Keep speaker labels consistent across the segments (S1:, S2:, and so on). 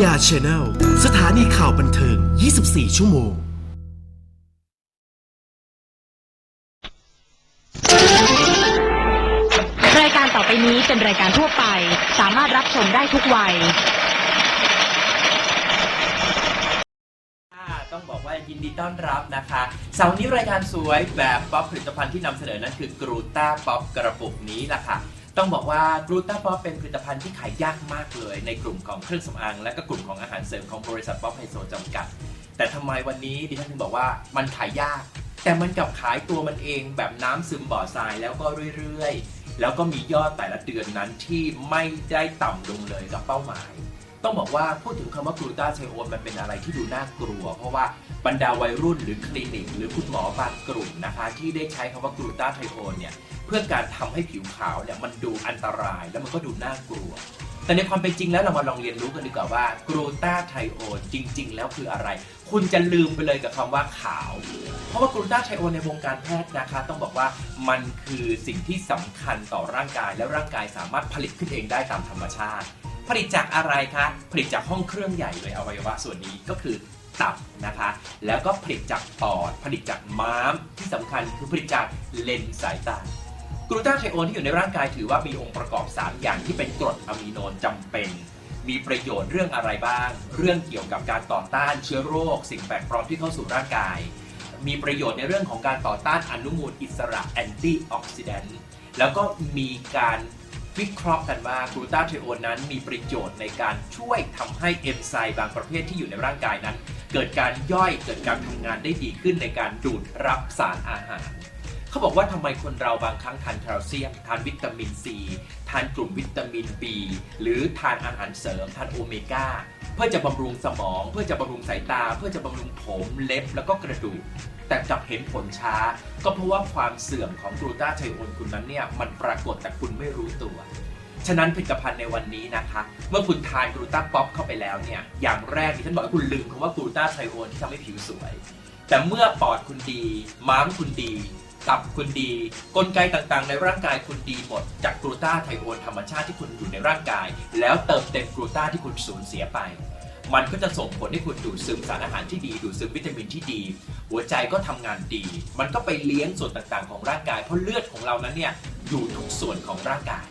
S1: มายาชแนลสถานีข่าวบันเทิง 24 ชั่วโมง
S2: รายการต่อไปนี้เป็นรายการทั่วไป สามารถรับชมได้ทุกวัย
S3: ค่ะต้องบอกว่ายินดีต้อนรับนะคะ เสาร์นี้รายการสวยแบบป๊อปผลิตภัณฑ์ที่นำเสนอนั้นคือกรูต้าป๊อปกระปุกนี้ล่ะค่ะ ต้องบอกว่ากรูต้าป๊อปเป็นผลิตภัณฑ์ที่ขายยากมากเลย ในกลุ่มของเครื่องสำอางและก็กลุ่มของอาหารเสริมของบริษัทป๊อปไฮโซจำกัด แต่ทำไมวันนี้ดิฉันถึงบอกว่ามันขายยาก แต่มันกลับขายตัวมันเองแบบน้ำซึมบ่อทรายแล้วก็เรื่อยๆ แล้วก็มียอดแต่ละเดือนนั้นที่ไม่ได้ต่ำลงเลยกับเป้าหมาย ต้องบอกว่าพูดถึงคำว่ากลูตาไทโอนมันเป็นอะไรที่ดูน่ากลัว เพราะว่า บรรดาวัยรุ่นหรือคลินิก หรือคุณหมอบางกลุ่มนะคะ ที่ได้ใช้คำว่ากลูตาไทโอนเนี่ยเพื่อการทำให้ผิวขาวเนี่ยมันดูอันตรายแล้วมันก็ดูน่ากลัว แต่ในความเป็นจริงแล้วเรามาลองเรียนรู้กันดีกว่าว่ากลูตาไทโอนจริง ๆ แล้วคืออะไร คุณจะลืมไปเลยกับคำว่าขาว เพราะว่ากลูตาไทโอนในวงการแพทย์นะคะ ต้องบอกว่ามันคือสิ่งที่สำคัญต่อร่างกาย แล้วร่างกายสามารถผลิตขึ้นเองได้ตามธรรมชาติผลิตจากอะไรคะ ผลิตจากห้องเครื่องใหญ่เลยอวัยวะส่วนนี้ก็คือ ตับนะคะ แล้วก็ผลิตจากปอด ผลิตจากม้าม ที่สำคัญคือผลิตจากเลนสายตากลูตาไทโอนที่อยู่ในร่างกายถือว่ามีองค์ประกอบ 3 อย่างที่เป็นกรดอะมิโนจำเป็น มีประโยชน์เรื่องอะไรบ้าง เรื่องเกี่ยวกับการต่อต้านเชื้อโรค สิ่งแปลกปลอมที่เข้าสู่ร่างกาย มีประโยชน์ในเรื่องของการต่อต้านอนุมูลอิสระแอนตี้ออกซิแดนต์แล้วก็มีการวิเคราะห์กันว่ากลูตาไทโอนนั้นมีประโยชน์ในการช่วยทำให้เอนไซม์บางประเภทที่อยู่ในร่างกายนั้น เกิดการย่อยเกิดการทำงานได้ดีขึ้นในการดูดรับสารอาหาร เขาบอกว่าทำไมคนเราบางครั้งทานแคลเซียม ทานวิตามินซีทานกลุ่มวิตามิน B หรือทานอาหารเสริม ทานโอเมก้าเพื่อจะบำรุงสมอง เพื่อจะบำรุงสายตา เพื่อจะบำรุงผมเล็บแล้วก็กระดูกแต่กลับเห็นผลช้า ก็เพราะว่าความเสื่อมของกลูตาไทโอนคุณนั้นเนี่ยมันปรากฏแต่คุณไม่รู้ตัว ฉะนั้นผลิตภัณฑ์ในวันนี้นะคะ เมื่อคุณทานกลูตาป๊อปเข้าไปแล้วเนี่ย อย่างแรกที่ฉันบอกให้คุณลืมคำว่ากลูตาไทโอนที่ทำให้ผิวสวย แต่เมื่อปอดคุณดี ม้ามคุณดี ตับคุณดี กลไกต่างๆ ในร่างกายคุณดีหมด จากกลูตาไทโอนธรรมชาติที่คุณอยู่ในร่างกาย แล้วเติมเต็มกลูตาที่คุณสูญเสียไป มันก็จะส่งผลให้คุณดูดซึมสารอาหารที่ดี ดูดซึมวิตามินที่ดี หัวใจก็ทำงานดี มันก็ไปเลี้ยงส่วนต่างๆ ของร่างกาย เพราะเลือดของเรานั้นเนี่ยอยู่ทุกส่วนของร่างกาย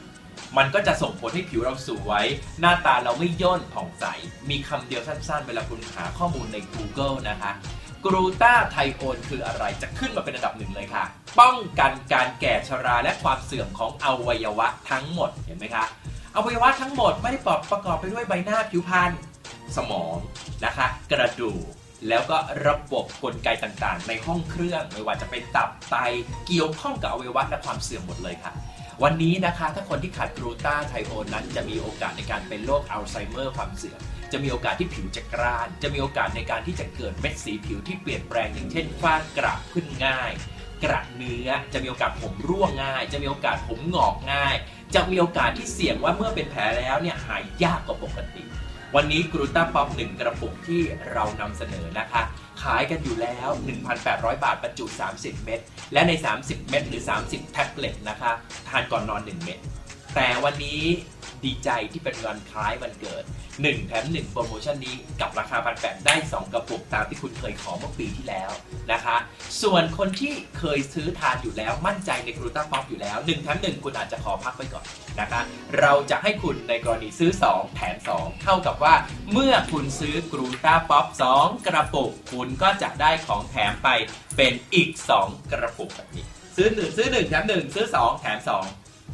S3: มันก็จะส่งผลให้ผิวเราสวย หน้าตาเราไม่ย่นผ่องใส มีคำเดียวสั้นๆ เวลาคุณหาข้อมูลใน Google นะคะกรูตาไทโอนคืออะไรจะขึ้นมาเป็นอันดับหนึ่งเลยค่ะ ป้องกันการแก่ชราและความเสื่อมของอวัยวะทั้งหมดเห็นไหมคะอวัยวะทั้งหมดไม่ได้ประกอบไปด้วยใบหน้าผิวพรรณสมองนะคะ กระดูกแล้วก็ระบบกลไกต่างๆ ในห้องเครื่อง ไม่ว่าจะเป็นตับไตเกี่ยวข้องกับอวัยวะและความเสื่อมหมดเลยค่ะ วันนี้นะคะ ถ้าคนที่ขาดกรูตาไทโอนนั้นจะมีโอกาสในการเป็นโรคอัลไซเมอร์ความเสื่อมจะมีโอกาสที่ผิวจะกร้าน จะมีโอกาสในการที่จะเกิดเม็ดสีผิวที่เปลี่ยนแปลงอย่างเช่นฝ้ากระขึ้นง่าย กระเนื้อจะมีโอกาสผมร่วงง่าย จะมีโอกาสผมหงอกง่าย จะมีโอกาสที่เสี่ยงว่าเมื่อเป็นแผลแล้วเนี่ยหายยากกว่าปกติ วันนี้กรูตาป๊อป1กระปุกที่เรานำเสนอนะคะ ขายกันอยู่แล้ว 1,800 บาทบรรจุ 30 เม็ดและใน 30 เม็ดหรือ 30 แท็บเล็ตนะคะ ทานก่อนนอน 1 เม็ดแต่วันนี้ ดีใจที่เป็นวันคล้ายวันเกิด 1 แถม 1 โปรโมชั่นนี้กับราคาพันแปดได้ 2 กระปุกตามที่คุณเคยขอเมื่อปีที่แล้วนะคะ ส่วนคนที่เคยซื้อทานอยู่แล้วมั่นใจในกรูตาป๊อปอยู่แล้ว 1 แถม 1 คุณอาจจะขอพักไว้ก่อนนะคะ เราจะให้คุณในกรณีซื้อ 2 แถม 2 เท่ากับว่า เมื่อคุณซื้อกรูตาป๊อป2 กระปุก คุณก็จะได้ของแถมไปเป็นอีก 2 กระปุกแบบนี้ ซื้อหนึ่งซื้อหนึ่งแถมหนึ่งซื้อสองแถมสอง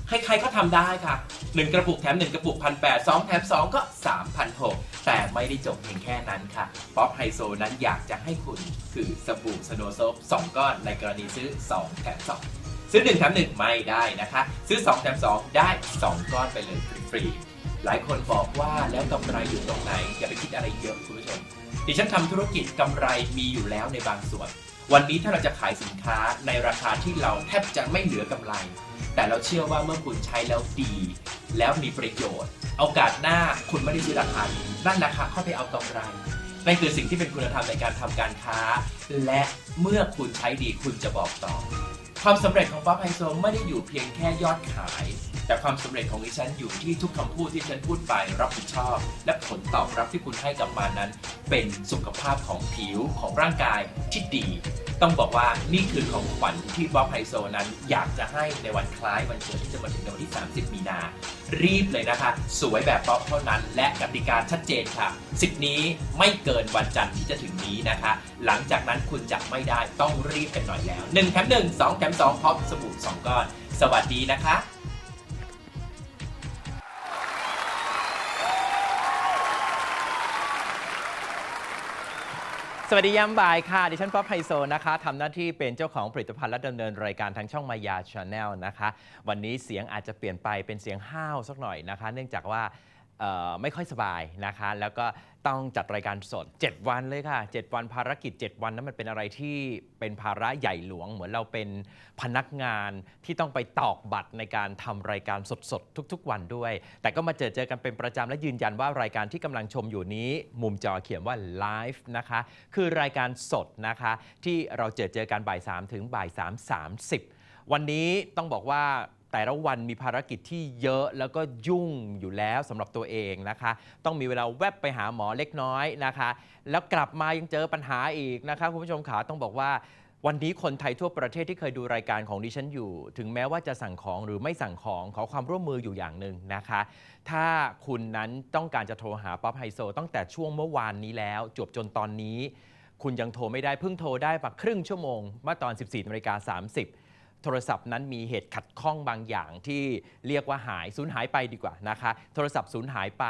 S3: ใครๆก็ทำได้ค่ะหนึ่งกระปุกแถมหนึ่งกระปุกพันแปดสองแถมสองก็สามพันหกแต่ไม่ได้จบเพียงแค่นั้นค่ะป๊อปไฮโซนั้นอยากจะให้คุณคือสบู่สโนโซฟสองก้อนในกรณีซื้อสองแถมสองซื้อหนึ่งแถมหนึ่งไม่ได้นะคะ ซื้อสองแถมสองได้สองก้อนไปเลยฟรีหลายคนบอกว่าแล้วกำไรอยู่ตรงไหน อย่าไปคิดอะไรเยอะคุณผู้ชมดิฉันทำธุรกิจกำไรมีอยู่แล้วในบางส่วน วันนี้ถ้าเราจะขายสินค้าในราคาที่เราแทบจะไม่เหลือกำไร แต่เราเชื่อว่าเมื่อคุณใช้แล้วดี แล้วมีประโยชน์ โอกาสหน้าคุณไม่ได้ซื้อราคานี้นั่นราคาเข้าไปเอากำไรนั่นคือสิ่งที่เป็นคุณธรรมในการทำการค้า และเมื่อคุณใช้ดีคุณจะบอกต่อ ความสำเร็จของป๊อปไฮโซไม่ได้อยู่เพียงแค่ยอดขาย
S4: แต่ความสำเร็จของดิฉันอยู่ที่ทุกคำพูดที่ฉันพูดไปรับผิดชอบ และผลตอบรับที่คุณให้กับมานั้น เป็นสุขภาพของผิวของร่างกายที่ดี ต้องบอกว่านี่คือของขวัญที่บ๊อบไฮโซนั้น อยากจะให้ในวันคล้ายวันเกิดที่จะมาถึงในวันที่ 30 มีนา รีบเลยนะคะ สวยแบบบ๊อบเท่านั้น และกติกาชัดเจนค่ะ สิทธิ์นี้ไม่เกินวันจันทร์ที่จะถึงนี้นะคะ หลังจากนั้นคุณจะไม่ได้ต้องรีบกันหน่อยแล้ว1แถม1 2แถม2พร้อมสบู่2ก้อน สวัสดีนะคะ
S3: สวัสดียามบ่ายค่ะ ดิฉันป๊อปไฮโซนะคะทำหน้าที่เป็นเจ้าของผลิตภัณฑ์และดำเนินรายการทางช่องมายาชาแนลนะคะ วันนี้เสียงอาจจะเปลี่ยนไปเป็นเสียงห้าวสักหน่อยนะคะ เนื่องจากว่า เอ่อไม่ค่อยสบายนะคะ แล้วก็ต้องจัดรายการสด 7 วันเลยค่ะ 7 วันภารกิจ 7 วันนั้นมันเป็นอะไรที่เป็นภาระใหญ่หลวง เหมือนเราเป็นพนักงานที่ต้องไปตอกบัตรในการทำรายการสดๆ ทุกๆ วันด้วย แต่ก็มาเจอเจอกันเป็นประจำและยืนยันว่ารายการที่กำลังชมอยู่นี้ มุมจอเขียนว่าไลฟ์นะคะ คือรายการสดนะคะ ที่เราเจอเจอกันบ่าย3ถึงบ่าย3 30 วันนี้ต้องบอกว่า แต่ละวันมีภารกิจที่เยอะแล้วก็ยุ่งอยู่แล้วสำหรับตัวเองนะคะ ต้องมีเวลาแวบไปหาหมอเล็กน้อยนะคะ แล้วกลับมายังเจอปัญหาอีกนะคะคุณผู้ชมขาต้องบอกว่า วันนี้คนไทยทั่วประเทศที่เคยดูรายการของดิฉันอยู่ ถึงแม้ว่าจะสั่งของหรือไม่สั่งของขอความร่วมมืออยู่อย่างหนึ่งนะคะ ถ้าคุณนั้นต้องการจะโทรหาป๊อปไฮโซตั้งแต่ช่วงเมื่อวานนี้แล้วจวบจนตอนนี้ คุณยังโทรไม่ได้เพิ่งโทรได้ปะครึ่งชั่วโมงเมื่อตอน 14นาฬิกา30 โทรศัพท์นั้นมีเหตุขัดข้องบางอย่างที่เรียกว่าหายสูญหายไปดีกว่านะคะ โทรศัพท์สูญหายไป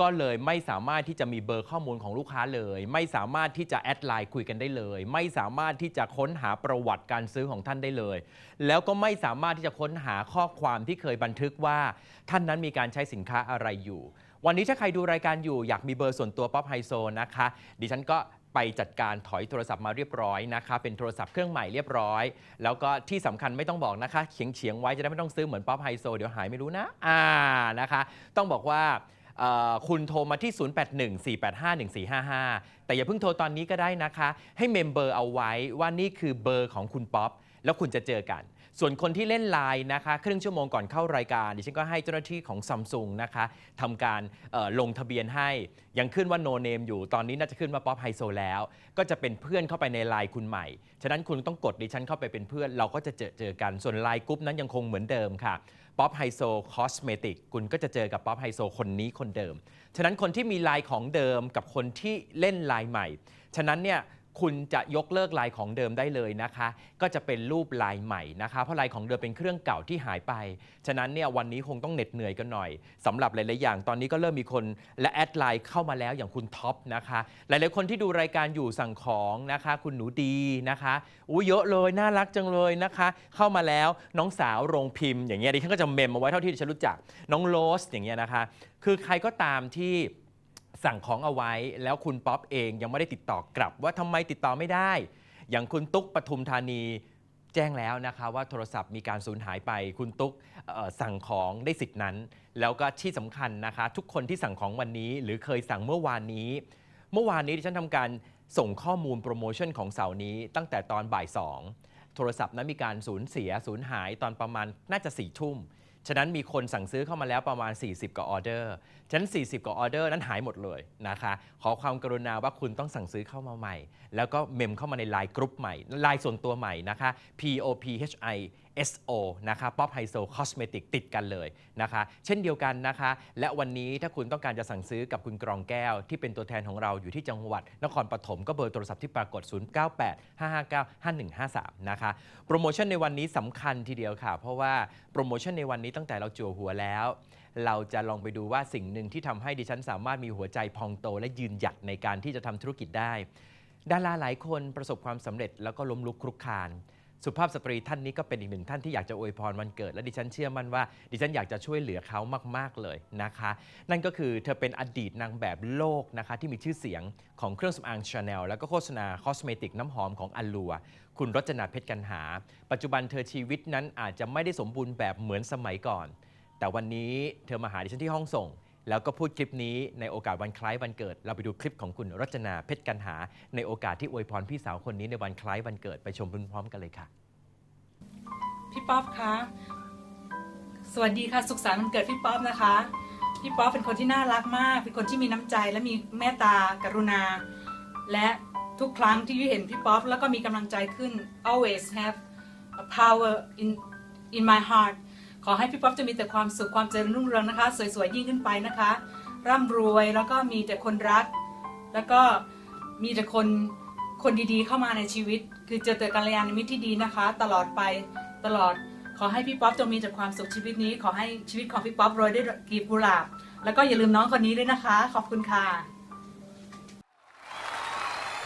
S3: ก็เลยไม่สามารถที่จะมีเบอร์ข้อมูลของลูกค้าเลย ไม่สามารถที่จะแอดไลน์คุยกันได้เลย ไม่สามารถที่จะค้นหาประวัติการซื้อของท่านได้เลย แล้วก็ไม่สามารถที่จะค้นหาข้อความที่เคยบันทึกว่า ท่านนั้นมีการใช้สินค้าอะไรอยู่ วันนี้ถ้าใครดูรายการอยู่อยากมีเบอร์ส่วนตัวป๊อปไฮโซนะคะ ดิฉันก็ไปจัดการถอยโทรศัพท์มาเรียบร้อยนะคะ เป็นโทรศัพท์เครื่องใหม่เรียบร้อย แล้วก็ที่สำคัญไม่ต้องบอกนะคะเฉียงเฉียงไว้จะได้ไม่ต้องซื้อเหมือนป๊อปไฮโซเดี๋ยวหายไม่รู้นะ อ่านะคะ ต้องบอกว่า คุณโทรมาที่ 0814851455 แต่อย่าเพิ่งโทรตอนนี้ก็ได้นะคะ ให้เมมเบอร์เอาไว้ว่านี่คือเบอร์ของคุณป๊อป แล้วคุณจะเจอกัน ส่วนคนที่เล่นไลน์นะคะ ครึ่งชั่วโมงก่อนเข้ารายการ ดิฉันก็ให้เจ้าหน้าที่ของซัมซุงนะคะทำการลงทะเบียนให้ ยังขึ้นว่า no name อยู่ ตอนนี้น่าจะขึ้นว่าป๊อปไฮโซแล้ว ก็จะเป็นเพื่อนเข้าไปในไลน์คุณใหม่ ฉะนั้นคุณต้องกดดิฉันเข้าไปเป็นเพื่อน เราก็จะเจอเจอกัน ส่วนไลน์กรุ๊ปนั้นยังคงเหมือนเดิมค่ะ ป๊อปไฮโซคอสเมติกคุณก็จะเจอกับป๊อปไฮโซคนนี้คนเดิม ฉะนั้นคนที่มีลายของเดิมกับคนที่เล่นลายใหม่ ฉะนั้นเนี่ย คุณจะยกเลิกลายของเดิมได้เลยนะคะ ก็จะเป็นรูปลายใหม่นะคะ เพราะลายของเดิมเป็นเครื่องเก่าที่หายไป ฉะนั้นเนี่ยวันนี้คงต้องเหน็ดเหนื่อยกันหน่อยสำหรับหลาย ๆ อย่าง ตอนนี้ก็เริ่มมีคนและแอดไลน์เข้ามาแล้วอย่างคุณท็อปนะคะ หลาย ๆ คนที่ดูรายการอยู่สั่งของนะคะ คุณหนูดีนะคะอู้เยอะเลยน่ารักจังเลยนะคะ เข้ามาแล้วน้องสาวโรงพิมพ์อย่างเงี้ยดิฉันก็จะเมมเอาไว้เท่าที่ดิฉันรู้จัก น้องโรสอย่างเงี้ยนะคะ คือใครก็ตามที่ สั่งของเอาไว้ แล้วคุณป๊อปเองยังไม่ได้ติดต่อกลับ ว่าทำไมติดต่อไม่ได้ อย่างคุณตุ๊กปทุมธานีแจ้งแล้วนะคะว่าโทรศัพท์มีการสูญหายไป คุณตุ๊กสั่งของได้สิทธินั้น แล้วก็ที่สำคัญนะคะ ทุกคนที่สั่งของวันนี้ หรือเคยสั่งเมื่อวานนี้ เมื่อวานนี้ดิฉันทำการส่งข้อมูลโปรโมชั่นของเสาร์นี้ ตั้งแต่ตอนบ่ายสองโทรศัพท์นั้นมีการสูญเสียสูญหายตอนประมาณน่าจะสี่ทุ่มฉะนั้นมีคนสั่งซื้อเข้ามาแล้วประมาณ 40กว่าออเดอร์ ฉะนั้น 40 กว่าออเดอร์นั้นหายหมดเลยนะคะ ขอความกรุณาว่าคุณต้องสั่งซื้อเข้ามาใหม่ แล้วก็เมมเข้ามาในไลน์กรุ๊ปใหม่ไลน์ส่วนตัวใหม่นะคะ P O P H I S O นะคะ Pop h i s o Cosmetic ติดกันเลยนะคะ เช่นเดียวกันนะคะ และวันนี้ถ้าคุณต้องการจะสั่งซื้อกับคุณกรองแก้ว ที่เป็นตัวแทนของเราอยู่ที่จังหวัด นครปฐมก็เบอร์โทรศัพท์ที่ปรากฏ 0985595153 นะคะ โปรโมชั่นในวันนี้สำคัญทีเดียวค่ะ เพราะว่าโปรโมชั่นในวันนี้ตั้งแต่เราจั่วหัวแล้ว เราจะลองไปดูว่าสิ่งหนึ่งที่ทำให้ดิฉันสามารถมีหัวใจพองโต และยืนหยัดในการที่จะทำธุรกิจได้ ดาราหลายคนประสบความสำเร็จแล้วก็ล้มลุกคลุกคลานสุภาพสตรีท่านนี้ก็เป็นอีกหนึ่งท่านที่อยากจะอวยพรวันเกิด และดิฉันเชื่อมั่นว่า ดิฉันอยากจะช่วยเหลือเขามาก ๆ เลยนะคะ นั่นก็คือเธอเป็นอดีตนางแบบโลกนะคะที่มีชื่อเสียงของเครื่องสำอางชาแนลแล้วก็โฆษณาคอสเมติกน้ำหอมของอัลลัวคุณรจนาเพชรกันหา ปัจจุบันเธอชีวิตนั้นอาจจะไม่ได้สมบูรณ์แบบเหมือนสมัยก่อน แต่วันนี้เธอมาหาดิฉันที่ห้องส่ง แล้วก็พูดคลิปนี้ในโอกาสวันคล้ายวันเกิด เราไปดูคลิปของคุณรจนาเพชรกันหา ในโอกาสที่อวยพรพี่สาวคนนี้ในวันคล้ายวันเกิดไปชมพร้อมๆกันเลยค่ะ
S5: พี่ป๊อปคะ สวัสดีค่ะ สุขสันต์วันเกิดพี่ป๊อปนะคะ พี่ป๊อปเป็นคนที่น่ารักมาก เป็นคนที่มีน้ำใจและมีเมตตากรุณา และทุกครั้งที่ยุ้ยเห็นพี่ป๊อปแล้วก็มีกำลังใจขึ้น always have a power in in my heart ขอให้พี่ป๊อปจะมีแต่ความสุขความเจริญรุ่งเรืองนะคะ สวยๆยิ่งขึ้นไปนะคะ ร่ำรวยแล้วก็มีแต่คนรัก แล้วก็มีแต่คนคนดีๆ เข้ามาในชีวิต คือเจอแต่กัลยาณมิตรที่ดีนะคะ ตลอดไปตลอด ขอให้พี่ป๊อปจงมีแต่ความสุขชีวิตนี้ ขอให้ชีวิตของพี่ป๊อปโรยด้วยกีบกุหลาบ แล้วก็อย่าลืมน้องคนนี้ด้วยนะคะ ขอบคุณค่ะ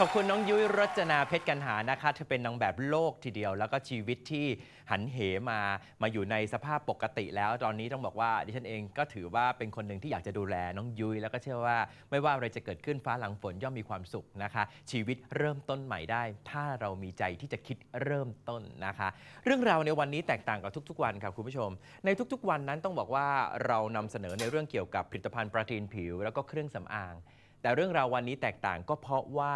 S3: ขอบคุณน้องยุ้ยรจนาเพชรกันหานะคะเธอเป็นนางแบบโลกทีเดียว แล้วก็ชีวิตที่หันเหมามาอยู่ในสภาพปกติแล้ว ตอนนี้ต้องบอกว่าดิฉันเองก็ถือว่าเป็นคนหนึ่งที่อยากจะดูแลน้องยุ้ยแล้วก็เชื่อว่าไม่ว่าอะไรจะเกิดขึ้นฟ้าหลังฝนย่อมมีความสุขนะคะ ชีวิตเริ่มต้นใหม่ได้ ถ้าเรามีใจที่จะคิดเริ่มต้นนะคะ เรื่องราวในวันนี้แตกต่างกับทุก ๆ วันครับคุณผู้ชม ในทุกๆ วันนั้นต้องบอกว่าเรานำเสนอในเรื่องเกี่ยวกับผลิตภัณฑ์ปรตีนผิว แล้วก็เครื่องสำอาง แต่เรื่องราววันนี้แตกต่างก็เพราะว่า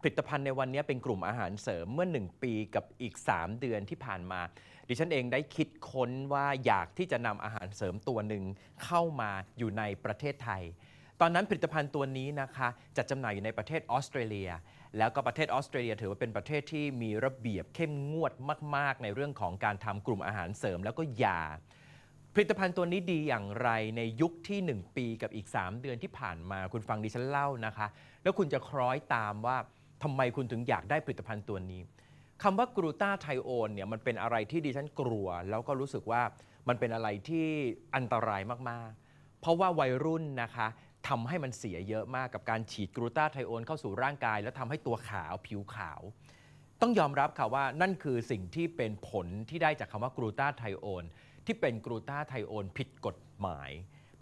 S3: ผลิตภัณฑ์ในวันนี้เป็นกลุ่มอาหารเสริมเมื่อ 1 ปีกับอีก 3 เดือนที่ผ่านมา ดิฉันเองได้คิดค้นว่าอยากที่จะนำอาหารเสริมตัวหนึ่งเข้ามาอยู่ในประเทศไทย ตอนนั้นผลิตภัณฑ์ตัวนี้นะคะจัดจำหน่ายอยู่ในประเทศออสเตรเลีย แล้วก็ประเทศออสเตรเลียถือว่าเป็นประเทศที่มีระเบียบเข้มงวดมาก ๆ ในเรื่องของการทำกลุ่มอาหารเสริมแล้วก็ยา ผลิตภัณฑ์ตัวนี้ดีอย่างไรในยุคที่ 1 ปีกับอีก 3 เดือนที่ผ่านมาคุณฟังดิฉันเล่านะคะ แล้วคุณจะคล้อยตามว่าทำไมคุณถึงอยากได้ผลิตภัณฑ์ตัวนี้คำว่ากรูตาไทโอนเนี่ยมันเป็นอะไรที่ดิฉันกลัว แล้วก็รู้สึกว่ามันเป็นอะไรที่อันตรายมากๆ เพราะว่าวัยรุ่นนะคะทำให้มันเสียเยอะมากกับการฉีดกรูตาไทโอนเข้าสู่ร่างกาย แล้วทำให้ตัวขาวผิวขาว ต้องยอมรับค่ะว่านั่นคือสิ่งที่เป็นผลที่ได้จากคำว่ากรูตาไทโอน ที่เป็นกรูตาไทโอนผิดกฎหมาย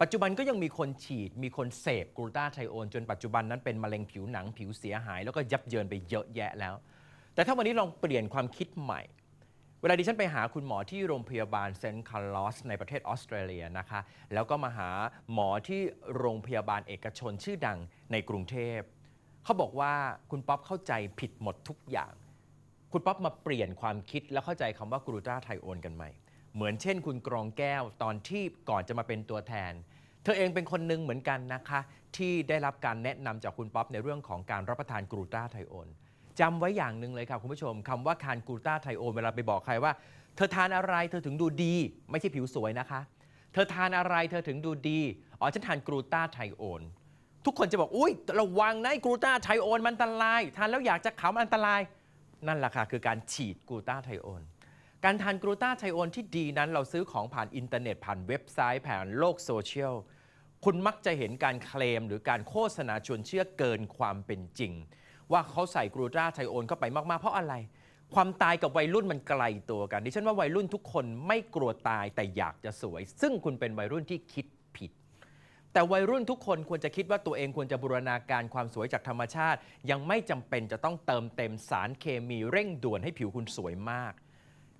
S3: ปัจจุบันก็ยังมีคนฉีด มีคนเสพกรูตาไทโอน จนปัจจุบันนั้นเป็นมะเร็งผิวหนังผิวเสียหาย แล้วก็ยับเยินไปเยอะแยะแล้ว แต่ถ้าวันนี้ลองเปลี่ยนความคิดใหม่ เวลาดิฉันไปหาคุณหมอที่โรงพยาบาลเซนต์คาร์ลอสในประเทศออสเตรเลียนะคะ แล้วก็มาหาหมอที่โรงพยาบาลเอกชนชื่อดังในกรุงเทพเขาบอกว่าคุณป๊อปเข้าใจผิดหมดทุกอย่าง คุณป๊อปมาเปลี่ยนความคิดแล้วเข้าใจคำว่ากรูตาไทโอนกันใหม่ เหมือนเช่นคุณกรองแก้วตอนที่ก่อนจะมาเป็นตัวแทน เธอเองเป็นคนหนึ่งเหมือนกันนะคะ ที่ได้รับการแนะนำจากคุณป๊อปในเรื่องของการรับประทานกรูตาไทโอนจำไว้อย่างหนึ่งเลยค่ะคุณผู้ชมคำว่าทานกรูตาไทโอนเวลาไปบอกใครว่า เธอทานอะไรเธอถึงดูดี ไม่ใช่ผิวสวยนะคะ เธอทานอะไรเธอถึงดูดีอ๋อฉันทานกรูตาไทโอนทุกคนจะบอกอุ้ยระวังนะไอ้กรูตาไทโอนมันอันตราย ทานแล้วอยากจะขาวอันตราย นั่นแหละค่ะคือการฉีดกรูตาไทโอน การทานกรูตาไทโอนที่ดีนั้นเราซื้อของผ่านอินเทอร์เน็ตผ่านเว็บไซต์ผ่านโลกโซเชียล คุณมักจะเห็นการเคลมหรือการโฆษณาชวนเชื่อเกินความเป็นจริง ว่าเขาใส่กรูตาไทโอนเข้าไปมากๆ เพราะอะไร ความตายกับวัยรุ่นมันไกลตัวกัน ดิฉันว่าวัยรุ่นทุกคนไม่กลัวตายแต่อยากจะสวย ซึ่งคุณเป็นวัยรุ่นที่คิดผิด แต่วัยรุ่นทุกคนควรจะคิดว่าตัวเองควรจะบูรณาการความสวยจากธรรมชาติ ยังไม่จำเป็นจะต้องเติมเต็มสารเคมีเร่งด่วนให้ผิวคุณสวยมาก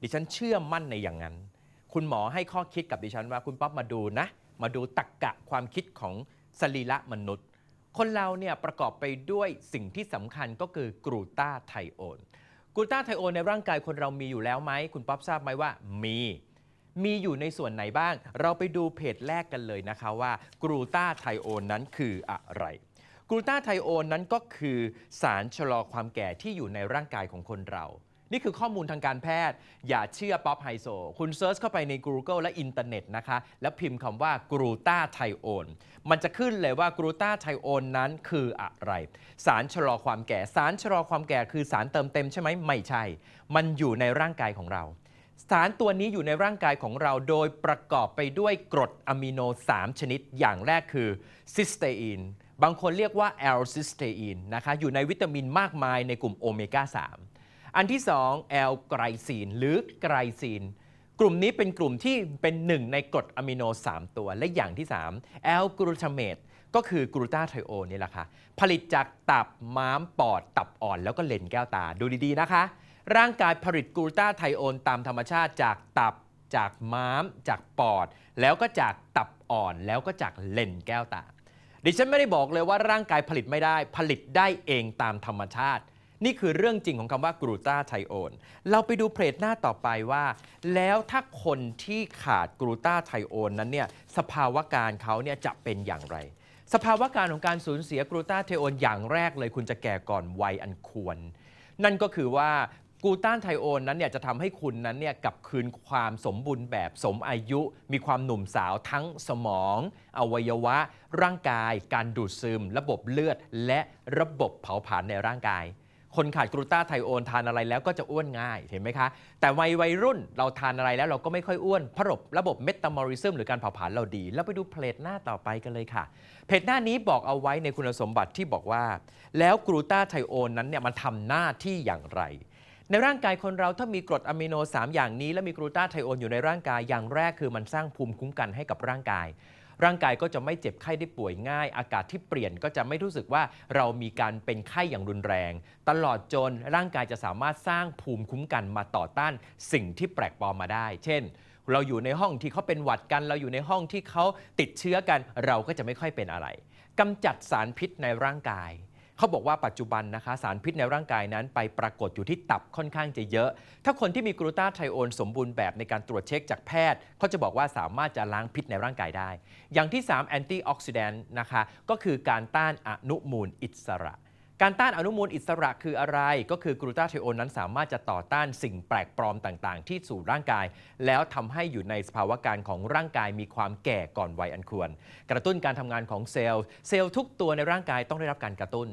S3: ดิฉันเชื่อมั่นในอย่างนั้น คุณหมอให้ข้อคิดกับดิฉันว่าคุณป๊อปมาดูนะ มาดูตักกะความคิดของสรีระมนุษย์ คนเราเนี่ยประกอบไปด้วยสิ่งที่สำคัญก็คือกรูตาไทโอนกรูตาไทโอนในร่างกายคนเรามีอยู่แล้วไหมคุณป๊อปทราบไหมว่ามีมีอยู่ในส่วนไหนบ้าง เราไปดูเพจแรกกันเลยนะคะว่ากรูตาไทโอนนั้นคืออะไร กรูตาไทโอนนั้นก็คือสารชะลอความแก่ที่อยู่ในร่างกายของคนเรา นี่คือข้อมูลทางการแพทย์ อย่าเชื่อป๊อปไฮโซ คุณเซิร์ชเข้าไปใน Google และอินเทอร์เน็ตนะคะ แล้วพิมพ์คำว่ากรูตาไทโอนมันจะขึ้นเลยว่ากรูตาไทโอนนั้นคืออะไร สารชะลอความแก่ สารชะลอความแก่คือสารเติมเต็มใช่ไหมไม่ใช่ มันอยู่ในร่างกายของเรา สารตัวนี้อยู่ในร่างกายของเราโดยประกอบไปด้วยกรดอะมิโน 3 ชนิด อย่างแรกคือซิสเตอีนบางคนเรียกว่าแอลซิสเตอีนนะคะ อยู่ในวิตามินมากมายในกลุ่มโอเมก้า 3 อันที่2แอลไกรซีนหรือไกรซีน กลุ่มนี้เป็นกลุ่มที่เป็นหนึ่งในกรดอะมิโน 3 ตัว และอย่างที่3แอลกลูตาเมตก็คือกลูตาไทโอนนี่แหละค่ะ ผลิตจากตับม้ามปอด ตับอ่อนแล้วก็เลนแก้วตาดูดีๆนะคะ ร่างกายผลิตกลูตาไทโอนตามธรรมชาติจากตับจากม้าม จากปอด แล้วก็จากตับอ่อนแล้วก็จากเลนแก้วตาดิฉันไม่ได้บอกเลยว่าร่างกายผลิตไม่ได้ผลิตได้เองตามธรรมชาติ นี่คือเรื่องจริงของคำว่ากรูตาไทโอนเราไปดูเพลทหน้าต่อไปว่า แล้วถ้าคนที่ขาดกรูตาไทโอนนั้นเนี่ยสภาวะการเขาเนี่ยจะเป็นอย่างไร สภาวะการของการสูญเสียกรูตาไทโอนอย่างแรกเลยคุณจะแก่ก่อนวัยอันควร นั่นก็คือว่ากลูต้านไทโอนนั้นเนี่ยจะทำให้คุณนั้นเนี่ยกลับคืนความสมบูรณ์แบบสมอายุ มีความหนุ่มสาวทั้งสมอง อวัยวะ ร่างกาย การดูดซึม ระบบเลือด และระบบเผาผลาญในร่างกาย คนขาดกลูตาไทโอนทานอะไรแล้วก็จะอ้วนง่ายเห็นไหมคะ แต่วัยวัยรุ่นเราทานอะไรแล้วเราก็ไม่ค่อยอ้วนพระบบระบบเมตาบอลิซึมหรือการเผาผลาญเราดี แล้วไปดูเพลทหน้าต่อไปกันเลยค่ะ เพจหน้านี้บอกเอาไว้ในคุณสมบัติที่บอกว่า แล้วกลูตาไทโอนนั้นเนี่ยมันทำหน้าที่อย่างไรในร่างกายคนเราถ้ามีกรดอะมิโน 3 อย่างนี้ และมีกลูตาไทโอนอยู่ในร่างกายอย่างแรกคือมันสร้างภูมิคุ้มกันให้กับร่างกาย ร่างกายก็จะไม่เจ็บไข้ได้ป่วยง่าย อากาศที่เปลี่ยนก็จะไม่รู้สึกว่าเรามีการเป็นไข้อย่างรุนแรง ตลอดจนร่างกายจะสามารถสร้างภูมิคุ้มกันมาต่อต้านสิ่งที่แปลกปลอมมาได้ เช่นเราอยู่ในห้องที่เขาเป็นหวัดกัน เราอยู่ในห้องที่เขาติดเชื้อกัน เราก็จะไม่ค่อยเป็นอะไรกำจัดสารพิษในร่างกาย เขาบอกว่าปัจจุบันนะคะสารพิษในร่างกายนั้นไปปรากฏอยู่ที่ตับค่อนข้างจะเยอะ ถ้าคนที่มีกลูตาไทโอนสมบูรณ์แบบในการตรวจเช็คจากแพทย์เขาจะบอกว่าสามารถจะล้างพิษในร่างกายได้ อย่างที่3แอนตี้ออกซิแดนต์นะคะก็คือการต้านอนุมูลอิสระ การต้านอนุมูลอิสระคืออะไร ก็คือกลูตาเทโอนนั้นสามารถจะต่อต้านสิ่งแปลกปลอมต่างๆ ที่สู่ร่างกาย แล้วทำให้อยู่ในสภาวะการของร่างกายมีความแก่ก่อนวัยอันควร กระตุ้นการทำงานของเซลล์ เซลล์ทุกตัวในร่างกายต้องได้รับการกระตุ้น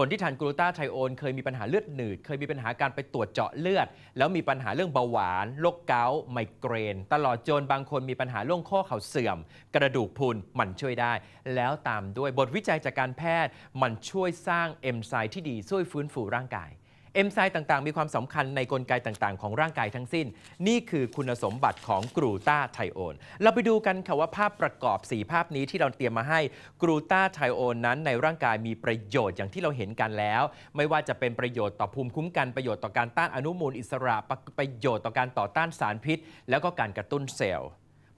S3: คนที่ทานกลูตาไทโอนเคยมีปัญหาเลือดหนืด เคยมีปัญหาการไปตรวจเจาะเลือด แล้วมีปัญหาเรื่องเบาหวานโรคเกาต์ไมเกรน ตลอดจนบางคนมีปัญหาเรื่องข้อเข่าเสื่อม กระดูกพรุนมันช่วยได้ แล้วตามด้วยบทวิจัยจากการแพทย์ มันช่วยสร้างเอนไซม์ที่ดีช่วยฟื้นฟูร่างกาย เอนไซม์ต่าง ๆ มีความสำคัญในกลไกต่าง ๆ ของร่างกายทั้งสิ้น นี่คือคุณสมบัติของกลูตาไทโอน เราไปดูกันค่ะว่าภาพประกอบ 4 ภาพนี้ที่เราเตรียมมาให้กลูตาไทโอนนั้นในร่างกายมีประโยชน์อย่างที่เราเห็นกันแล้ว ไม่ว่าจะเป็นประโยชน์ต่อภูมิคุ้มกันประโยชน์ต่อการต้านอนุมูลอิสระประประโยชน์ต่อการต่อต้านสารพิษ แล้วก็การกระตุ้นเซลล์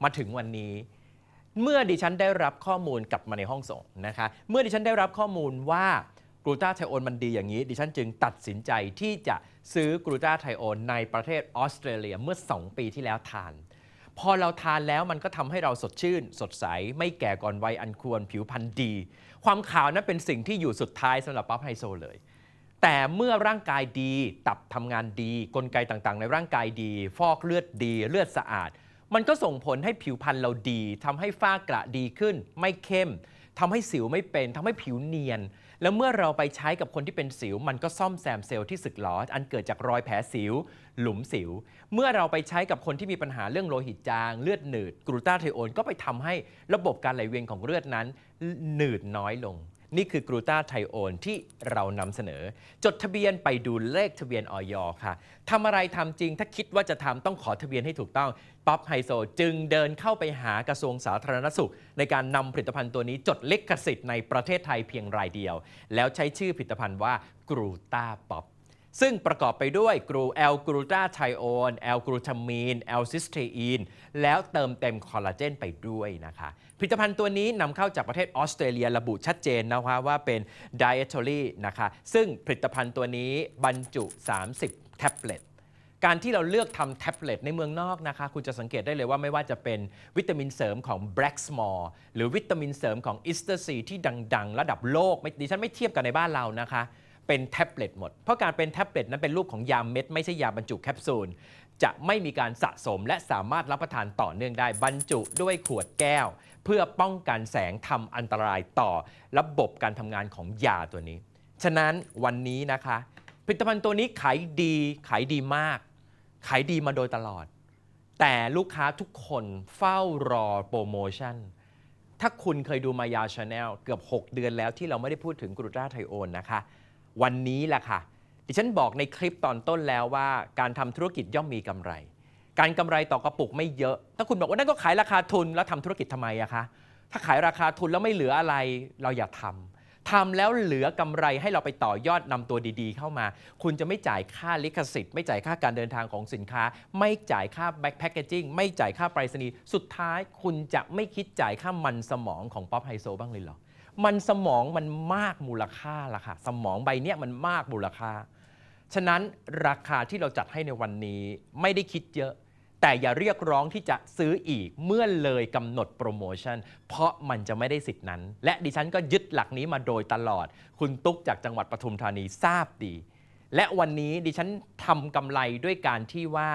S3: มาถึงวันนี้เมื่อดิฉันได้รับข้อมูลกลับมาในห้องส่งนะคะ เมื่อดิฉันได้รับข้อมูลว่า กลูตาไทโอนมันดีอย่างนี้ ดิฉันจึงตัดสินใจที่จะซื้อกลูตาไทโอนในประเทศออสเตรเลียเมื่อ 2 ปีที่แล้วทาน พอเราทานแล้วมันก็ทำให้เราสดชื่น สดใส ไม่แก่ก่อนวัยอันควรผิวพรรณดี ความขาวนั้นเป็นสิ่งที่อยู่สุดท้ายสำหรับป๊อปไฮโซเลย แต่เมื่อร่างกายดีตับทำงานดี กลไกต่างๆ ในร่างกายดี ฟอกเลือดดี เลือดสะอาด มันก็ส่งผลให้ผิวพรรณเราดีทำให้ฝ้ากระดีขึ้น ไม่เข้มทำให้สิวไม่เป็นทำให้ผิวเนียน แล้วเมื่อเราไปใช้กับคนที่เป็นสิว มันก็ซ่อมแซมเซลล์ที่สึกหรออันเกิดจากรอยแผลสิว หลุมสิว เมื่อเราไปใช้กับคนที่มีปัญหาเรื่องโลหิตจาง เลือดหนืดกรูตาไทโอนก็ไปทำให้ระบบการไหลเวียนของเลือดนั้นหนืดน้อยลง นี่คือกลูตาไทโอนที่เรานำเสนอ จดทะเบียนไปดูเลขทะเบียนออยค่ะทำอะไรทำจริง ถ้าคิดว่าจะทำต้องขอทะเบียนให้ถูกต้องป๊อปไฮโซจึงเดินเข้าไปหากระทรวงสาธารณสุข ในการนำผลิตภัณฑ์ตัวนี้จดลิขสิทธิ์ในประเทศไทยเพียงรายเดียว แล้วใช้ชื่อผลิตภัณฑ์ว่ากรูตาป๊อป ซึ่งประกอบไปด้วยกรูแอลกรูตาไทโอนแอลกรูทามีนแอลซิสเทอีนแล้วเติมเต็มคอลลาเจนไปด้วยนะคะ ผลิตภัณฑ์ตัวนี้นำเข้าจากประเทศออสเตรเลียระบุชัดเจนนะคะว่าเป็น dietary นะคะ ซึ่งผลิตภัณฑ์ตัวนี้บรรจุ 30 แท็บเล็ตการที่เราเลือกทำแท็บเล็ตในเมืองนอกนะคะ คุณจะสังเกตได้เลยว่าไม่ว่าจะเป็นวิตามินเสริมของ Blacksmore หรือวิตามินเสริมของ e s t e r C ที่ดัง ๆ ระดับโลกดิฉันไม่เทียบกันในบ้านเรานะคะ เป็นแท็บเล็ตหมด เพราะการเป็นแท็บเล็ตนั้นเป็นรูปของยาเม็ด ไม่ใช่ยาบรรจุแคปซูล จะไม่มีการสะสมและสามารถรับประทานต่อเนื่องได้ บรรจุด้วยขวดแก้ว เพื่อป้องกันแสงทำอันตรายต่อระบบการทำงานของยาตัวนี้ ฉะนั้นวันนี้นะคะ ผลิตภัณฑ์ตัวนี้ขายดีขายดีมาก ขายดีมาโดยตลอด แต่ลูกค้าทุกคนเฝ้ารอโปรโมชั่นถ้าคุณเคยดูมายาชาแนลเกือบ 6 เดือนแล้วที่เราไม่ได้พูดถึงกรูตราไทโอนนะคะ วันนี้แหละค่ะ ดิฉันบอกในคลิปตอนต้นแล้วว่า การทำธุรกิจย่อมมีกำไร การกำไรต่อกระปุกไม่เยอะ ถ้าคุณบอกว่านั่นก็ขายราคาทุนแล้วทำธุรกิจทำไมอะคะ ถ้าขายราคาทุนแล้วไม่เหลืออะไรเราอย่าทำทำแล้วเหลือกำไรให้เราไปต่อยอดนำตัวดีๆ เข้ามา คุณจะไม่จ่ายค่าลิขสิทธิ์ ไม่จ่ายค่าการเดินทางของสินค้า ไม่จ่ายค่าแบ็คแพคเกจิ้งไม่จ่ายค่าไปรษณีย์สุดท้ายคุณจะไม่คิดจ่ายค่ามันสมองของป๊อปไฮโซบ้างเลยเหรอ มันสมองมันมากมูลค่าละค่ะ สมองใบเนี้ยมันมากมูลค่า ฉะนั้นราคาที่เราจัดให้ในวันนี้ไม่ได้คิดเยอะ แต่อย่าเรียกร้องที่จะซื้ออีกเมื่อเลยกำหนดโปรโมชั่น เพราะมันจะไม่ได้สิทธินั้น และดิฉันก็ยึดหลักนี้มาโดยตลอด คุณตุ๊กจากจังหวัดปทุมธานีทราบดี และวันนี้ดิฉันทำกำไรด้วยการที่ว่า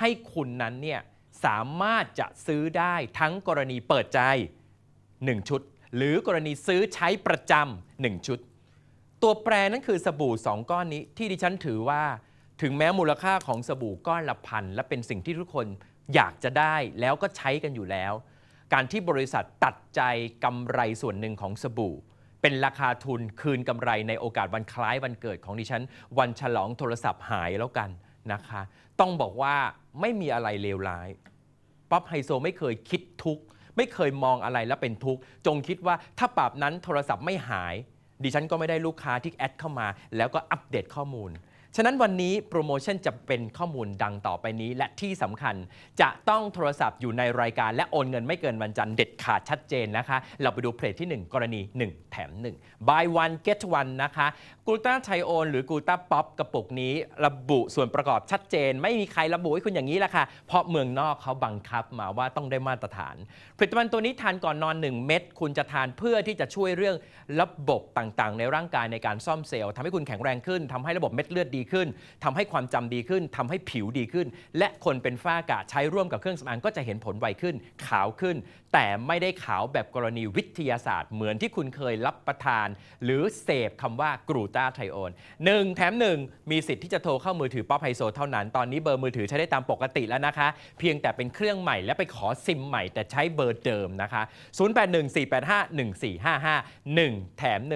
S3: ให้คุณนั้นเนี่ยสามารถจะซื้อได้ทั้งกรณีเปิดใจ 1 ชุด หรือกรณีซื้อใช้ประจำหนึ่งชุด ตัวแปรนั้นคือสบู่ 2 ก้อนนี้ที่ดิฉันถือว่า ถึงแม้มูลค่าของสบู่ก้อนละพันและเป็นสิ่งที่ทุกคนอยากจะได้แล้วก็ใช้กันอยู่แล้ว การที่บริษัทตัดใจกำไรส่วนหนึ่งของสบู่ เป็นราคาทุนคืนกำไรในโอกาสวันคล้ายวันเกิดของดิฉัน วันฉลองโทรศัพท์หายแล้วกันนะคะ ต้องบอกว่าไม่มีอะไรเลวร้ายป๊อปไฮโซไม่เคยคิดทุกข์ ไม่เคยมองอะไรแล้วเป็นทุกข์ จงคิดว่าถ้าปรับนั้นโทรศัพท์ไม่หาย ดิฉันก็ไม่ได้ลูกค้าที่แอดเข้ามา แล้วก็อัปเดตข้อมูล ฉะนั้นวันนี้โปรโมชั่นจะเป็นข้อมูลดังต่อไปนี้ และที่สำคัญจะต้องโทรศัพท์อยู่ในรายการและโอนเงินไม่เกินวันจันทร์เด็ดขาดชัดเจนนะคะ เราไปดูเพลทที่ 1 กรณี 1 แถม 1 buy one get one นะคะกูต้าไทโอนหรือกูต้าป๊อปกระปุกนี้ ระบุส่วนประกอบชัดเจน ไม่มีใครระบุให้คุณอย่างนี้แหละค่ะ เพราะเมืองนอกเขาบังคับมาว่าต้องได้มาตรฐาน ผลิตภัณฑ์ตัวนี้ทานก่อนนอน 1 เม็ดคุณจะทานเพื่อที่จะช่วยเรื่องระบบต่างๆ ในร่างกายในการซ่อมเซลล์ทำให้คุณแข็งแรงขึ้นทำให้ระบบเม็ดเลือดดีขึ้นทำให้ความจำดีขึ้นทำให้ผิวดีขึ้น และคนเป็นฝ้ากระใช้ร่วมกับเครื่องสำอางก็จะเห็นผลไวขึ้น ขาวขึ้น แต่ไม่ได้ขาวแบบกรณีวิทยาศาสตร์ เหมือนที่คุณเคยรับประทาน หรือเสพคำว่ากรูตาไทโอน1แถม1มีสิทธิ์ที่จะโทรเข้ามือถือป๊อปไฮโซเท่านั้นตอนนี้เบอร์มือถือใช้ได้ตามปกติแล้วนะคะ เพียงแต่เป็นเครื่องใหม่และไปขอซิมใหม่แต่ใช้เบอร์เดิมนะคะ 0814851455 1 แถม 1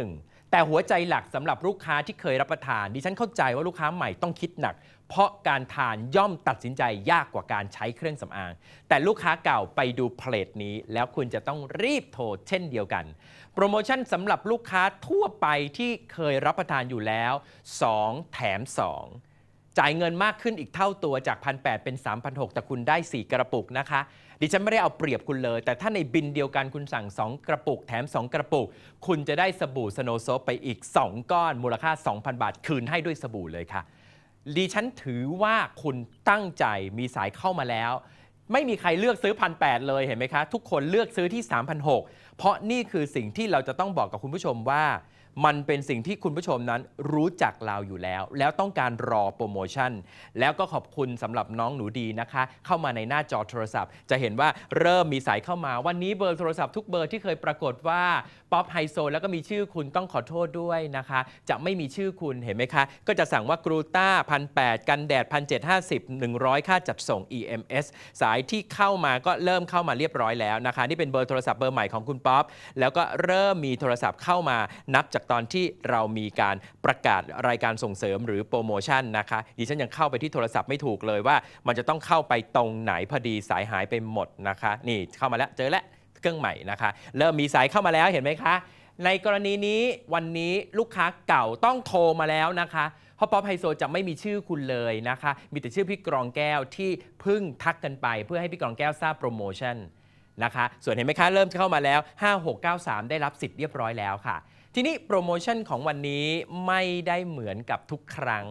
S3: แต่หัวใจหลักสำหรับลูกค้าที่เคยรับประทาน ดิฉันเข้าใจว่าลูกค้าใหม่ต้องคิดหนัก เพราะการทานย่อมตัดสินใจยากกว่าการใช้เครื่องสำอาง แต่ลูกค้าเก่าไปดูเพลทนี้ แล้วคุณจะต้องรีบโทรเช่นเดียวกัน โปรโมชั่นสำหรับลูกค้าทั่วไปที่เคยรับประทานอยู่แล้ว 2 แถม 2 จ่ายเงินมากขึ้นอีกเท่าตัวจาก 1,800 เป็น 3,600แต่คุณได้ 4 กระปุกนะคะ ดิฉันไม่ได้เอาเปรียบคุณเลย แต่ถ้าในบินเดียวกันคุณสั่ง 2 กระปุกแถม 2 กระปุก คุณจะได้สบู่สโนโซไปอีก 2 ก้อน มูลค่า 2,000 บาท คืนให้ด้วยสบู่เลยค่ะ ดิฉันถือว่าคุณตั้งใจมีสายเข้ามาแล้ว ไม่มีใครเลือกซื้อพันแเลยเห็นไหมคะ ทุกคนเลือกซื้อที่3,600 เพราะนี่คือสิ่งที่เราจะต้องบอกกับคุณผู้ชมว่า มันเป็นสิ่งที่คุณผู้ชมนั้นรู้จักเราอยู่แล้ว แล้วต้องการรอโปรโมชั่น แล้วก็ขอบคุณสำหรับน้องหนูดีนะคะ เข้ามาในหน้าจอโทรศัพท์ จะเห็นว่าเริ่มมีสายเข้ามาวันนี้เบอร์โทรศัพท์ทุกเบอร์ที่เคยปรากฏว่าป๊อปไฮโซแล้วก็มีชื่อคุณต้องขอโทษด้วยนะคะ จะไม่มีชื่อคุณเห็นไหมคะ ก็จะสั่งว่ากรูต้าพันแกันแดดพันเจ็ดห้าสิบหนึ่งร้อยค่าจัดส่ง EMS สายที่เข้ามาก็เริ่มเข้ามาเรียบร้อยแล้วนะคะ นี่เป็นเบอร์โทรศัพท์เบอร์ใหม่ของคุณป๊อปแล้วก็เริ่มมีโทรศัพท์เข้ามานับจากตอนที่เรามีการประกาศรายการส่งเสริมหรือโปรโมชั่นนะคะดิฉันยังเข้าไปที่โทรศัพท์ไม่ถูกเลยว่า มันจะต้องเข้าไปตรงไหนพอดีสายหายไปหมดนะคะ นี่เข้ามาแล้วเจอแล้วเครื่องใหม่นะคะ เริ่มมีสายเข้ามาแล้วเห็นไหมคะ ในกรณีนี้วันนี้ลูกค้าเก่าต้องโทรมาแล้วนะคะเพราะป๊อปไฮโซจะไม่มีชื่อคุณเลยนะคะ มีแต่ชื่อพี่กรองแก้วที่เพิ่งทักกันไป เพื่อให้พี่กรองแก้วทราบโปรโมชั่นนะคะ ส่วนเห็นไหมคะ เริ่มเข้ามาแล้ว 5693 ได้รับสิทธิ์เรียบร้อยแล้วค่ะ ทีนี้โปรโมชั่นของวันนี้ไม่ได้เหมือนกับทุกครั้ง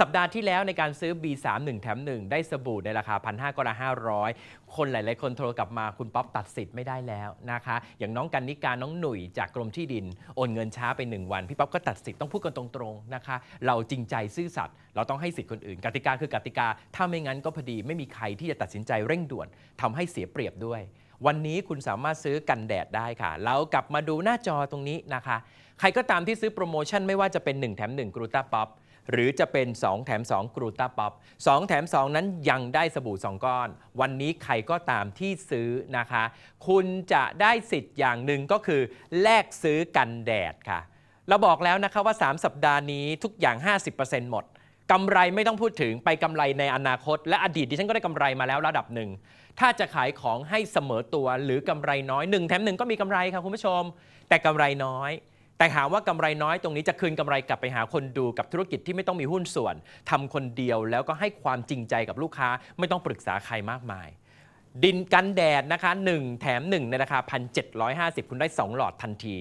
S3: สัปดาห์ที่แล้วในการซื้อ B3 1 แถม 1 ได้สบู่ในราคา 1,500ก็ละ500 คนหลาย ๆ คนโทรกลับมาคุณป๊อปตัดสิทธิ์ไม่ได้แล้วนะคะ อย่างน้องกันนิการน้องหนุ่ยจากกรมที่ดิน โอนเงินช้าไป 1 วัน พี่ป๊อปก็ตัดสิทธิ์ต้องพูดกันตรงๆนะคะ เราจริงใจซื่อสัตย์เราต้องให้สิทธิ์คนอื่น กติกาคือกติกา ถ้าไม่งั้นก็พอดีไม่มีใครที่จะตัดสินใจเร่งด่วนทำให้เสียเปรียบด้วย วันนี้คุณสามารถซื้อกันแดดได้ค่ะ เรากลับมาดูหน้าจอตรงนี้นะคะ ใครก็ตามที่ซื้อโปรโมชั่นไม่ว่าจะเป็น 1 แถม 1 กรูต้าป๊อปหรือจะเป็น 2 แถม 2 กรูต้าป๊อป2แถม 2 นั้นยังได้สบู่ 2 ก้อน วันนี้ใครก็ตามที่ซื้อนะคะ คุณจะได้สิทธิ์อย่างหนึ่งก็คือ แลกซื้อกันแดดค่ะ เราบอกแล้วนะคะว่า 3 สัปดาห์นี้ทุกอย่าง 50%หมดกำไรไม่ต้องพูดถึงไปกำไรในอนาคต และอดีตดิฉันก็ได้กำไรมาแล้วระดับหนึ่ง ถ้าจะขายของให้เสมอตัวหรือกำไรน้อยหนึ่งแถมหนึ่งก็มีกำไรค่ะคุณผู้ชม แต่กำไรน้อย แต่ถามว่ากำไรน้อยตรงนี้จะคืนกำไรกลับไปหาคนดูกับธุรกิจที่ไม่ต้องมีหุ้นส่วนทำคนเดียวแล้วก็ให้ความจริงใจกับลูกค้าไม่ต้องปรึกษาใครมากมาย ดินกันแดดนะคะ 1 แถม 1 ในราคา 1,750 คุณได้ 2 หลอดทันที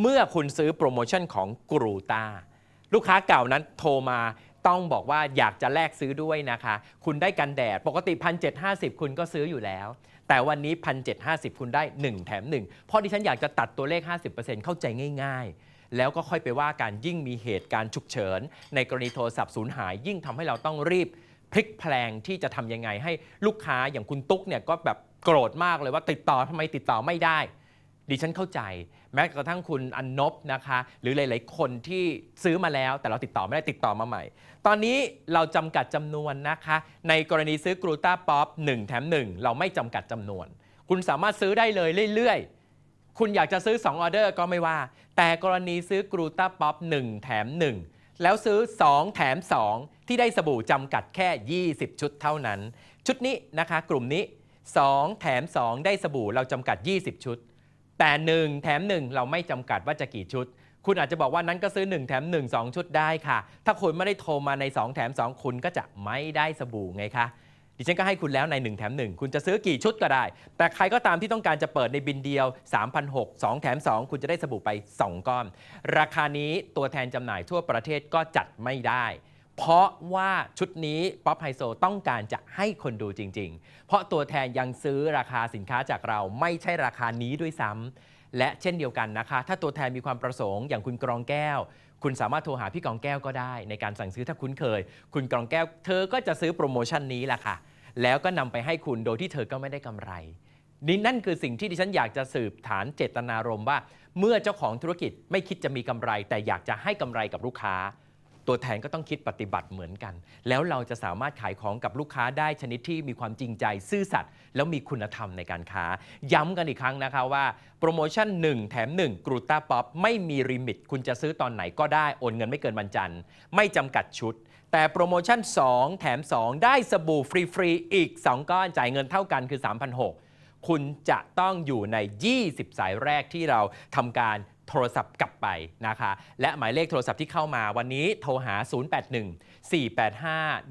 S3: เมื่อคุณซื้อโปรโมชั่นของกรูตาลูกค้าเก่านั้นโทรมา ต้องบอกว่าอยากจะแลกซื้อด้วยนะคะ คุณได้กันแดดปกติ 1,750 คุณก็ซื้ออยู่แล้ว แต่วันนี้ 1,750 คุณได้ 1 แถม 1 เพราะดิฉันอยากจะตัดตัวเลข 50%เข้าใจง่าย ๆ แล้วก็ค่อยไปว่ากันยิ่งมีเหตุการณ์ฉุกเฉิน ในกรณีโทรศัพท์สูญหาย ยิ่งทำให้เราต้องรีบพลิกแพลงที่จะทำยังไงให้ลูกค้าอย่างคุณตุ๊กเนี่ยก็แบบโกรธมากเลยว่าติดต่อทำไมติดต่อไม่ได้ ดิฉันเข้าใจ แม้กระทั่งคุณอันนบนะคะ หรือหลาย ๆ คนที่ซื้อมาแล้ว แต่เราติดต่อไม่ได้ติดต่อมาใหม่ ตอนนี้เราจำกัดจำนวนนะคะ ในกรณีซื้อกรูต้าป๊อป1แถม1เราไม่จำกัดจำนวน คุณสามารถซื้อได้เลยเรื่อย ๆ คุณอยากจะซื้อ 2 ออเดอร์ก็ไม่ว่า แต่กรณีซื้อกรูต้าป๊อป1แถม1แล้วซื้อ 2 แถม 2 ที่ได้สบู่จำกัดแค่ 20 ชุดเท่านั้น ชุดนี้นะคะ กลุ่มนี้ 2 แถม 2 ได้สบู่เราจำกัด 20 ชุด แต่ 1 แถม 1 เราไม่จำกัดว่าจะกี่ชุด คุณอาจจะบอกว่านั้นก็ซื้อ 1 แถม 1 2 ชุดได้ค่ะ ถ้าคุณไม่ได้โทรมาใน 2 แถม 2 คุณก็จะไม่ได้สบู่ไงคะดิฉันก็ให้คุณแล้วใน 1 แถม 1 คุณจะซื้อกี่ชุดก็ได้ แต่ใครก็ตามที่ต้องการจะเปิดในบินเดียว3,600 2แถม 2 คุณจะได้สบู่ไป 2 ก้อน ราคานี้ตัวแทนจำหน่ายทั่วประเทศก็จัดไม่ได้ เพราะว่าชุดนี้ป๊อปไฮโซต้องการจะให้คนดูจริง ๆ เพราะตัวแทนยังซื้อราคาสินค้าจากเราไม่ใช่ราคานี้ด้วยซ้ำและเช่นเดียวกันนะคะ ถ้าตัวแทนมีความประสงค์อย่างคุณกรองแก้ว คุณสามารถโทรหาพี่กรองแก้วก็ได้ ในการสั่งซื้อถ้าคุ้นเคย คุณกรองแก้ว เธอก็จะซื้อโปรโมชั่นนี้แหละค่ะ แล้วก็นำไปให้คุณโดยที่เธอก็ไม่ได้กำไรนี่นั่นคือสิ่งที่ดิฉันอยากจะสืบฐานเจตนารมณ์ว่า เมื่อเจ้าของธุรกิจไม่คิดจะมีกำไร แต่อยากจะให้กำไรกับลูกค้า ตัวแทนก็ต้องคิดปฏิบัติเหมือนกัน แล้วเราจะสามารถขายของกับลูกค้าได้ชนิดที่มีความจริงใจซื่อสัตย์แล้วมีคุณธรรมในการค้า ย้ำกันอีกครั้งนะคะว่า โปรโมชั่น 1 แถม 1กรูต้าป๊อปไม่มีริมิต คุณจะซื้อตอนไหนก็ได้โอนเงินไม่เกินวันจันทร์ไม่จำกัดชุด แต่โปรโมชั่น 2 แถม 2 ได้สบู่ฟรีๆอีก 2 ก้อนจ่ายเงินเท่ากันคือ 3,600คุณจะต้องอยู่ใน 20 สายแรกที่เราทำการ โทรศัพท์กลับไปนะคะ และหมายเลขโทรศัพท์ที่เข้ามาวันนี้โทรหา 081 485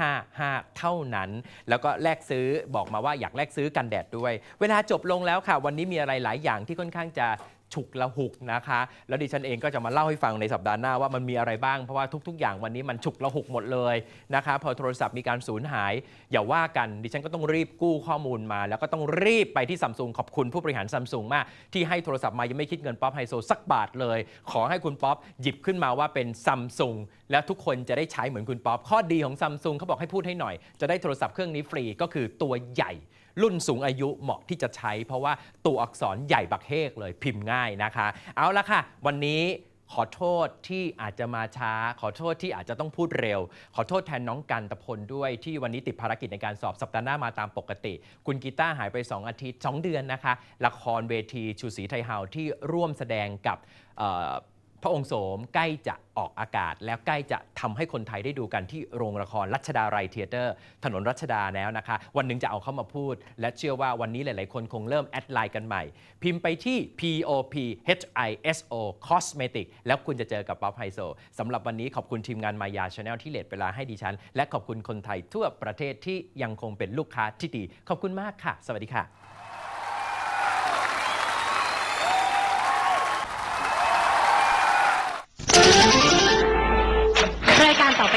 S3: 1455 เท่านั้น แล้วก็แลกซื้อบอกมาว่าอยากแลกซื้อกันแดดด้วย เวลาจบลงแล้วค่ะ วันนี้มีอะไรหลายอย่างที่ค่อนข้างจะ ฉุกละหุกนะคะ แล้วดิฉันเองก็จะมาเล่าให้ฟังในสัปดาห์หน้าว่ามันมีอะไรบ้าง เพราะว่าทุก ๆ อย่างวันนี้มันฉุกละหุกหมดเลยนะคะ พอโทรศัพท์มีการสูญหาย อย่าว่ากันดิฉันก็ต้องรีบกู้ข้อมูลมา แล้วก็ต้องรีบไปที่ซัมซุงขอบคุณผู้บริหารซัมซุงมาก ที่ให้โทรศัพท์มายังไม่คิดเงินป๊อปไฮโซสักบาทเลย ขอให้คุณป๊อปหยิบขึ้นมาว่าเป็นซัมซุงแล้วทุกคนจะได้ใช้เหมือนคุณป๊อปข้อดีของซัมซุงเขาบอกให้พูดให้หน่อย จะได้โทรศัพท์เครื่องนี้ฟรีก็คือตัวใหญ่ รุ่นสูงอายุเหมาะที่จะใช้ เพราะว่าตัวอักษรใหญ่บักเฮกเลยพิมพ์ง่ายนะคะ เอาละค่ะ วันนี้ขอโทษที่อาจจะมาช้า ขอโทษที่อาจจะต้องพูดเร็ว ขอโทษแทนน้องกันตะพลด้วยที่วันนี้ติดภารกิจในการสอบสัปดาห์หน้ามาตามปกติ คุณกีตาร์หายไป 2 อาทิตย์ 2 เดือนนะคะ ละครเวทีชูศรีไทยเฮาที่ร่วมแสดงกับ พระองค์โสมใกล้จะออกอากาศ แล้วใกล้จะทำให้คนไทยได้ดูกันที่โรงละครรัชดาไรเทเตอร์ ถนนรัชดาแล้วนะคะ วันหนึ่งจะเอาเข้ามาพูด และเชื่อว่าวันนี้หลาย ๆ คนคงเริ่มแอดไลน์กันใหม่ พิมพ์ไปที่ POP HISO Cosmetic แล้วคุณจะเจอกับป๊อปไฮโซสำหรับวันนี้ขอบคุณทีมงานมายาชาแนลที่เลดเวลาให้ดิฉัน และขอบคุณคนไทยทั่วประเทศที่ยังคงเป็นลูกค้าที่ดี ขอบคุณมากค่ะ สวัสดีค่ะ